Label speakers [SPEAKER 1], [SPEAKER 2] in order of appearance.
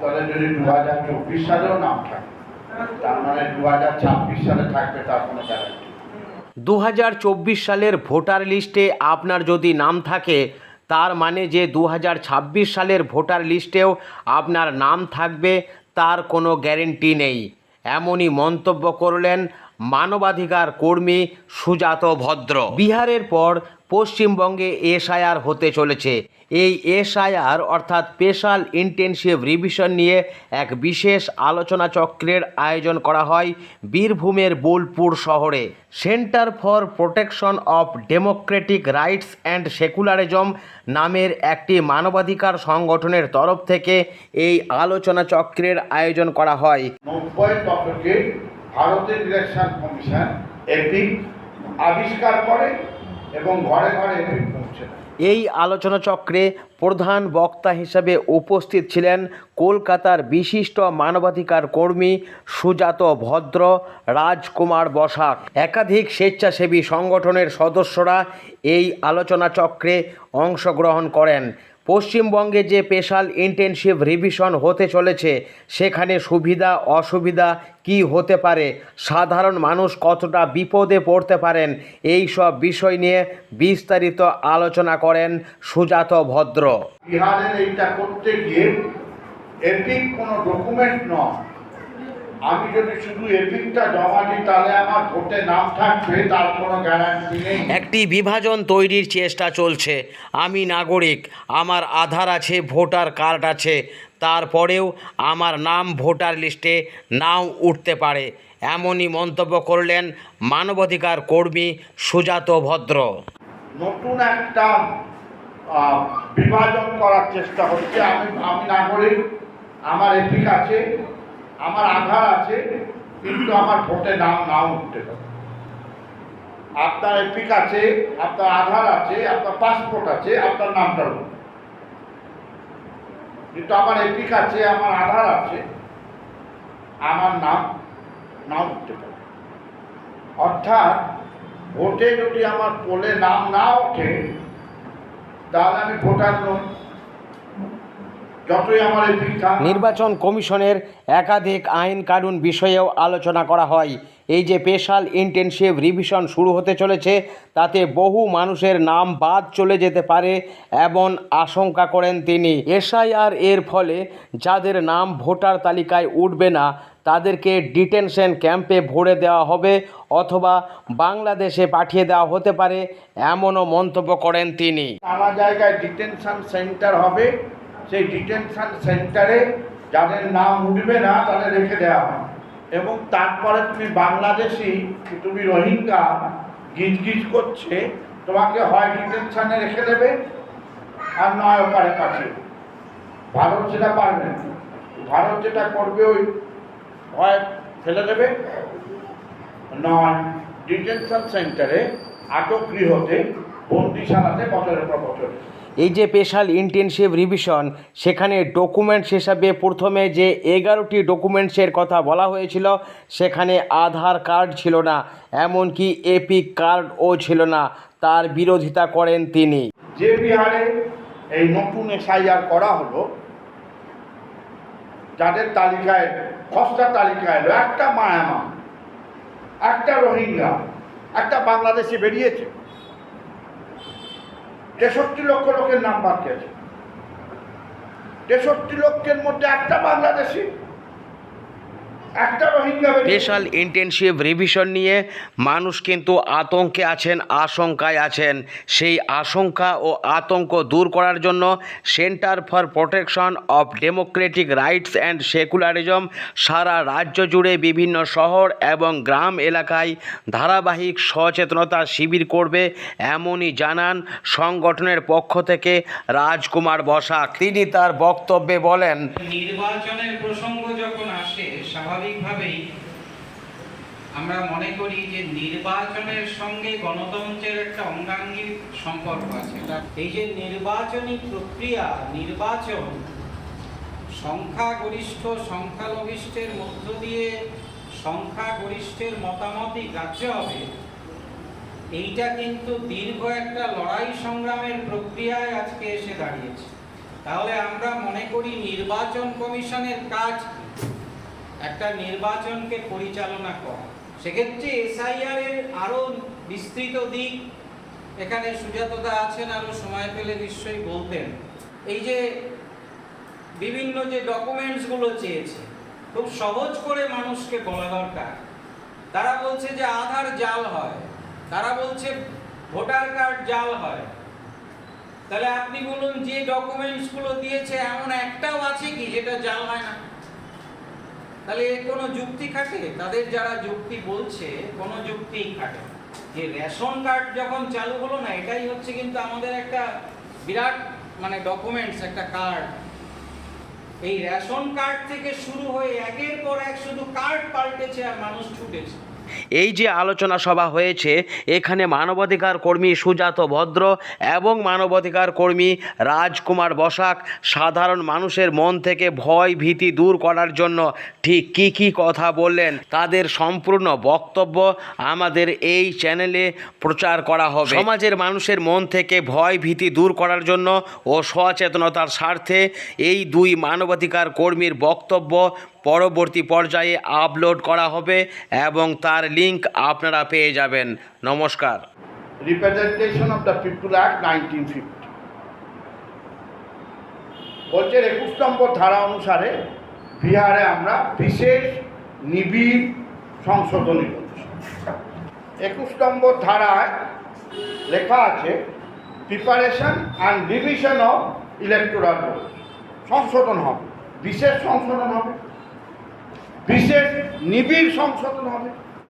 [SPEAKER 1] দলে যদি দু হাজার চব্বিশ সালেও নাম থাকে, তার মানে দু হাজার ছাব্বিশ সালে থাকবে তার কোনো গ্যারান্টি
[SPEAKER 2] দু সালের ভোটার লিস্টে আপনার যদি নাম থাকে, তার মানে যে দু হাজার ছাব্বিশ সালের ভোটার লিস্টেও আপনার নাম থাকবে, তার কোনো গ্যারেন্টি নেই। এমনই মন্তব্য করলেন মানবাধিকার কর্মী সুজাত ভদ্র। বিহারের পর পশ্চিমবঙ্গে এসআইআর হতে চলেছে। এই এসআইআর অর্থাৎ স্পেশাল ইন্টেনসিভ রিভিশন নিয়ে এক বিশেষ আলোচনা চক্রের আয়োজন করা হয় বীরভূমের বোলপুর শহরে। Centre for protection of democratic rights and secularism নামের একটি মানবাধিকার সংগঠনের তরফ থেকে এই আলোচনা চক্রের আয়োজন করা হয়।
[SPEAKER 1] ভারতের ইলেকশন কমিশন এপিক আবিষ্কার করে এবং
[SPEAKER 2] এই আলোচনা চক্রে প্রধান বক্তা হিসাবে উপস্থিত ছিলেন কলকাতার বিশিষ্ট মানবাধিকার কর্মী সুজাত ভদ্র, রাজকুমার বসাক। একাধিক স্বেচ্ছাসেবী সংগঠনের সদস্যরা এই আলোচনা চক্রে অংশগ্রহণ করেন। পশ্চিমবঙ্গে যে স্পেশাল ইন্টেনসিভ রিভিশন হতে চলেছে, সেখানে সুবিধা, অসুবিধা কি হতে পারে? সাধারণ মানুষ কতটা বিপদে পড়তে পারেন? এই সব বিষয় নিয়ে বিস্তারিত আলোচনা করেন সুজাত ভদ্র।
[SPEAKER 1] বিহারের এইটা করতে গিয়ে এপিক কোনো ডকুমেন্ট নয়। আমি যদি শুধু এপিকটা জমা দিই তাহলে আমার ভোটে নাম থাকবে তার কোনো গ্যারান্টি নেই।
[SPEAKER 2] একটি বিভাজন তৈরির চেষ্টা চলছে। আমি নাগরিক আমার আধার আছে ভোটার কার্ড আছে। তারপরেও আমার নাম ভোটার লিস্টে নাও উঠতে পারে। এমনই মন্তব্য করলেন মানবাধিকার কর্মী সুজাত ভদ্র।
[SPEAKER 1] নতুন একটা বিভাজন করার চেষ্টা হচ্ছে আমি আমি নাগরিক আমার এপিক আছে। আমার আধার আছে, কিন্তু আমার ভোটে নাম নাও উঠতে পারে আপনার এপিক আছে, আপনার আধার আছে, আপনার পাসপোর্ট আছে, আপনার নামটা। কিন্তু আমার এপিক আছে, আমার আধার আছে, আমার নাম নাও উঠতে পারে অর্থাৎ ভোটে যদি আমার পোলে নাম না ওঠে, তাহলে আমি ভোটার নই যতই আমার এপিক থাক
[SPEAKER 2] নির্বাচন কমিশনের একাধিক আইন কানুন বিষয়েও আলোচনা করা হয়। এই যে স্পেশাল ইন্টেনসিভ রিভিশন শুরু হতে চলেছে তাতে বহু মানুষের নাম বাদ চলে যেতে পারে এমন আশঙ্কা করেন তিনি। এসআইআর এর ফলে যাদের নাম ভোটার তালিকায় উঠবে না তাদেরকে ডিটেনশন ক্যাম্পে ভরে দেওয়া হবে অথবা বাংলাদেশে পাঠিয়ে দেওয়া হতে পারে এমনও মন্তব্য করেন তিনি।
[SPEAKER 1] নানা জায়গায় ডিটেনশন সেন্টার হবে সেই ডিটেনশন সেন্টারে যাদের নাম উঠবে না, তাদের রেখে দেওয়া হয়। এবং তারপরে তুমি বাংলাদেশি, তুমি রোহিঙ্গা গিজ গিজ করছে, তোমাকে হয় ডিটেনশানে রেখে দেবে, আর নয় ওপারে পাঠিয়ে ভারত সেটা পারবে ভারত যেটা করবে ওই হয় ফেলে দেবে, নয় ডিটেনশন সেন্টারে আটক গৃহতে বন্দিশালাতে বছরের পর বছর
[SPEAKER 2] এই যে স্পেশাল ইন্টেনসিভ রিভিশন সেখানে ডকুমেন্টস হিসাবে প্রথমে যে এগারোটি ডকুমেন্টসের কথা বলা হয়েছিল সেখানে আধার কার্ড ছিল না এমনকি এপিক কার্ডও ছিল না তার বিরোধিতা করেন তিনি।
[SPEAKER 1] যে বিহারে এই নতুন এসআইআর করা হলো যাদের তালিকায় খসড়া তালিকায় এলো একটা মায়ামা একটা রোহিঙ্গা একটা বাংলাদেশি বেরিয়েছে। তেষট্টি লক্ষ লোকের নাম বাদ গেছে তেষট্টি লক্ষের মধ্যে একটা বাংলাদেশি।
[SPEAKER 2] স্পেশাল ইন্টেনসিভ রিভিশন নিয়ে মানুষ কিন্তু আতঙ্কে আছেন আশঙ্কায় আছেন। সেই আশঙ্কা ও আতঙ্ক দূর করার জন্য centre for protection of democratic rights and secularism সারা রাজ্য জুড়ে বিভিন্ন শহর এবং গ্রাম এলাকায় ধারাবাহিক সচেতনতা শিবির করবে এমনই জানান সংগঠনের পক্ষ থেকে রাজকুমার বসাক তিনি তার বক্তব্যে বলেন
[SPEAKER 3] নির্বাচনের প্রসঙ্গ যখন আসে স্বাভাবিকভাবেই আমরা মনে করি যে নির্বাচনের সঙ্গে গণতন্ত্রের একটা সম্পর্ক আছে। এই যে নির্বাচনী প্রক্রিয়া, নির্বাচন, সংখ্যাগরিষ্ঠ, সংখ্যালঘিষ্ঠের মধ্য দিয়ে সংখ্যাগরিষ্ঠের মতামতই গ্রাহ্য হবে, এইটা কিন্তু দীর্ঘ একটা লড়াই সংগ্রামের প্রক্রিয়ায় আজকে এসে দাঁড়িয়েছে। তাহলে আমরা মনে করি নির্বাচন কমিশনের কাজ একটা নির্বাচনকে পরিচালনা করা। সেক্ষেত্রে এসআইআর এর আরও বিস্তৃত দিক এখানে সুজাতদা আছেন, আরও সময় পেলে নিশ্চয়ই বলতেন। এই যে বিভিন্ন যে ডকুমেন্টসগুলো চেয়েছে, খুব সহজ করে মানুষকে বলা দরকার। তারা বলছে যে আধার জাল হয়, তারা বলছে ভোটার কার্ড জাল হয়। তাহলে আপনি বলুন, যে ডকুমেন্টসগুলো দিয়েছে, এমন একটাও আছে কি যেটা জাল হয় না? তাহলে কোনো যুক্তি খাটে? তাদের যারা যুক্তি বলছে, কোনো যুক্তিই খাটে যে রেশন কার্ড যখন চালু হলো না, এটাই হচ্ছে কিন্তু আমাদের একটা বিরাট মানে ডকুমেন্টস একটা কার্ড এই রেশন কার্ড থেকে শুরু হয়ে একের পর এক শুধু কার্ড পাল্টেছে আর মানুষ ছুটেছে।
[SPEAKER 2] এই যে আলোচনা সভা হয়েছে, এখানে মানবাধিকার কর্মী সুজাত ভদ্র এবং মানবাধিকার কর্মী রাজকুমার বসাক সাধারণ মানুষের মন থেকে ভয় ভীতি দূর করার জন্য ঠিক কি কি কথা বললেন, তাদের সম্পূর্ণ বক্তব্য আমাদের এই চ্যানেলে প্রচার করা হবে। সমাজের মানুষের মন থেকে ভয় ভীতি দূর করার জন্য ও সচেতনতার স্বার্থে এই দুই মানবাধিকার কর্মীর বক্তব্য পরবর্তী পর্যায়ে আপলোড করা হবে এবং তার লিংক আপনারা পেয়ে যাবেন। নমস্কার।
[SPEAKER 1] Representation of the people act nineteen fifty বলছেন একুশ নম্বর ধারা অনুসারে বিহারে আমরা বিশেষ নিবিড় সংশোধনী করছি। একুশ নম্বর ধারায় লেখা আছে preparation and revision of electoral সংশোধন হবে। বিশেষ সংশোধন হবে। বিশেষ নিবিড় সংশোধন হবে।